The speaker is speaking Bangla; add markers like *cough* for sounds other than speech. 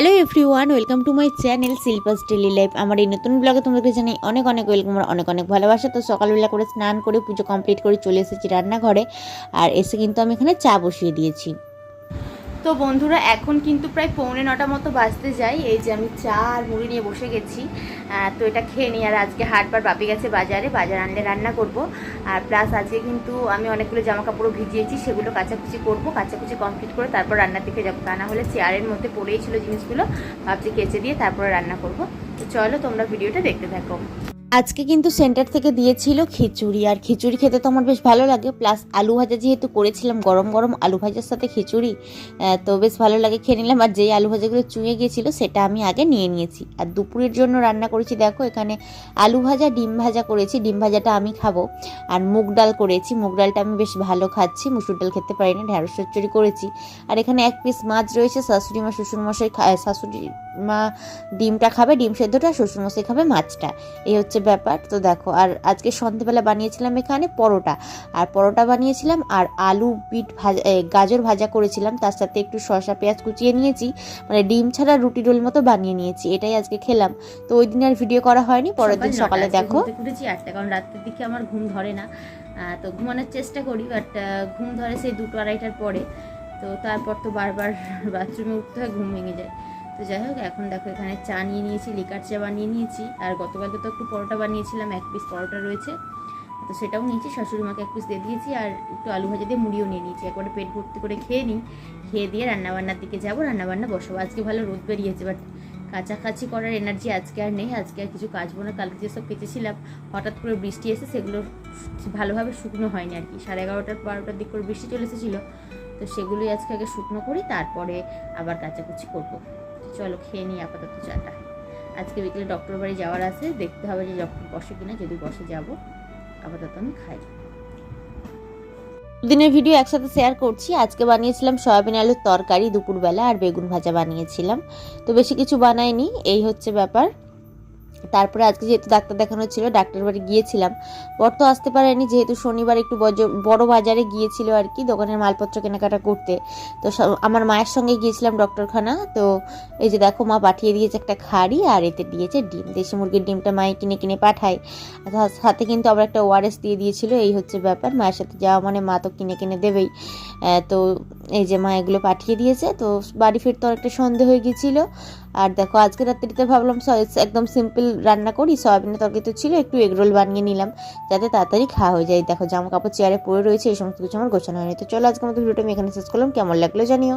Hello everyone welcome to my channel Shilpa's daily life আমার এই নতুন ব্লগে তোমাদেরকে জানাই অনেক অনেক ওয়েলকাম আর অনেক অনেক ভালোবাসা। তো সকালবেলা করে স্নান করে পুজো কমপ্লিট করে চলে এসেছি রান্নাঘরে। আর এসে কিন্তু আমি এখানে চা বসিয়ে দিয়েছি। তো বন্ধুরা, এখন কিন্তু প্রায় পৌনে নটা মতো বাজতে যাই এই যে আমি চা আর মুড়ি নিয়ে বসে গেছি। তো এটা খেয়ে নিই। আর আজকে হাটবার বাপি গেছে বাজারে। বাজার আনলে রান্না করব। আর প্লাস আজকে কিন্তু আমি অনেকগুলো জামা কাপড়ও ভিজিয়েছি। সেগুলো কাচাকুচি করব। কাচাকুচি কমপ্লিট করে তারপর রান্নার দিকে যাব। তা না হলে চেয়ারের মধ্যে পড়েই ছিল জিনিসগুলো। ভাবছি কেচে দিয়ে তারপরে রান্না করব। তো চলো তোমরা ভিডিওটা দেখতে থাকো। আজকে কিন্তু সেন্টার থেকে দিয়েছিল খিচুড়ি, আর খিচুড়ি খেতে তো আমার বেশ ভালো লাগে। প্লাস আলু ভাজা যেহেতু করেছিলাম, গরম গরম আলু ভাজার সাথে খিচুড়ি তো বেশ ভালো লাগে খেয়ে নিলাম। আর যেই আলু ভাজাগুলো চুঁয়ে গিয়েছিল, সেটা আমি আগে নিয়ে নিয়েছি। আর দুপুরের জন্য রান্না করেছি, দেখো এখানে আলু ভাজা, ডিম ভাজা করেছি। ডিম ভাজাটা আমি খাব। আর মুগ ডাল করেছি। মুগ ডালটা আমি বেশ ভালো খাচ্ছি। মুসুর ডাল খেতে পারি না ঢ্যাঁড়স চচ্চড়ি করেছি। আর এখানে এক পিস মাছ রয়েছে, শাশুড়ি মা শ্বশুরমশাই খা- শাশুড়ি মা ডিমটা খাবে, ডিম সেদ্ধটা শ্বশুরমশাই খাবে মাছটা। এই হচ্ছে ব্যাপার। তো দেখো আর আজকে সন্ধেবেলা বানিয়েছিলাম এখানে পরোটা। আর পরোটা বানিয়েছিলাম আর আলু বিট ভাজা গাজর ভাজা করেছিলাম। তার সাথে একটু শসা পেঁয়াজ কুচিয়ে নিয়েছি। মানে ডিম ছাড়া রুটি রোল মতো বানিয়ে নিয়েছি। এটাই আজকে খেলাম। তো ওই দিন আর ভিডিও করা হয়নি পরের দিন সকালে দেখো। উঠেছি আটটা কারণ রাত্রের দিকে আমার ঘুম ধরে না। তো ঘুমানোর চেষ্টা করি বাট ঘুম ধরে সেই দুটো আড়াইটার পরে। তো তারপর তো বারবার *laughs* বাথরুমে উঠতে হয় ঘুম ভেঙে যায়। তো যাই হোক, এখন দেখো এখানে চা নিয়ে নিয়েছি লিকার চা বানিয়ে নিয়েছি। আর গতকালকে তো একটু পরোটা বানিয়েছিলাম, এক পিস পরোটা রয়েছে। তো সেটাও নিয়েছি, শাশুড়ি মাকে এক পিস দিয়ে দিয়েছি আর একটু আলু ভাজা দিয়ে মুড়িও নিয়ে নিয়েছি। একবারে পেট ভর্তি করে খেয়ে নিই, খেয়ে দিয়ে রান্নাবান্নার দিকে যাব। রান্নাবান্না বসাবো। আজকে ভালো রোদ বেরিয়েছে বাট কাছাকাছি করার এনার্জি আজকে আর নেই। আজকে আর কিছু কাচবো না। কালকে যেসব কেচেছিলাম, হঠাৎ করে বৃষ্টি এসে সেগুলো ভালোভাবে শুকনো হয়নি আর কি। সাড়ে এগারোটার বারোটার দিক করে বৃষ্টি চলে এসেছিল, তো সেগুলোই আজকে আগে শুকনো করি, তারপরে আবার কাচাকুচি করব। চলো খেয়ে নিই আপাতত চাটা। আজকে বিকেলে ডক্টর বাড়ি যাওয়ার আছে, দেখতে হবে যে ডক্টর বসে কিনা, যদি বসে যাব, আপাতত আমি খাই। দিনের ভিডিও একসাথে শেয়ার করছি। আজকে বানিয়েছিলাম সয়াবিন আলুর তরকারি দুপুরবেলা আর বেগুন ভাজা বানিয়েছিলাম। তো বেশি কিছু বানাইনি, এই হচ্ছে ব্যাপার। তারপরে আজকে যেহেতু ডাক্তার দেখানো ছিল, ডাক্তার বাড়ি গিয়েছিলাম। বর তো আসতে পারেনি, যেহেতু শনিবার একটু বড় বাজারে গিয়েছিল আর কি, দোকানের মালপত্র কেনাকাটা করতে। তো আমার মায়ের সঙ্গে গিয়েছিলাম ডক্টরখানা, তো এই যে দেখো মা পাঠিয়ে দিয়েছে একটা খাড়ি আর এতে দিয়েছে ডিম। দেশি মুরগির ডিমটা মায়ে কিনে কিনে পাঠায়। সাথে কিন্তু আবার একটা ওআরএস দিয়ে দিয়েছিল, এই হচ্ছে ব্যাপার, মায়ের সাথে যাওয়া মানে মা তো কিনে কিনে দেবেই। তো এই যে মা এগুলো পাঠিয়ে দিয়েছে, তো বাড়ি ফিরতে অনেকটা সন্ধে হয়ে গিয়েছিল। আর দেখো আজকে রাত্রিতে ভাবলাম একদম সিম্পল রান্না করি, সয়াবিনের তরকারি তো ছিল, একটু এগরোল বানিয়ে নিলাম, যাতে তাড়াতাড়ি খাওয়া হয়ে যায়। দেখো জামা কাপড় চেয়ারে পড়ে রয়েছে, এই সমস্ত কিছু আমার গোছানো হয়নি। তো চলো আজকে আমাদের ভিডিওটা আমি এখানে শেষ করলাম। কেমন লাগল জানিও।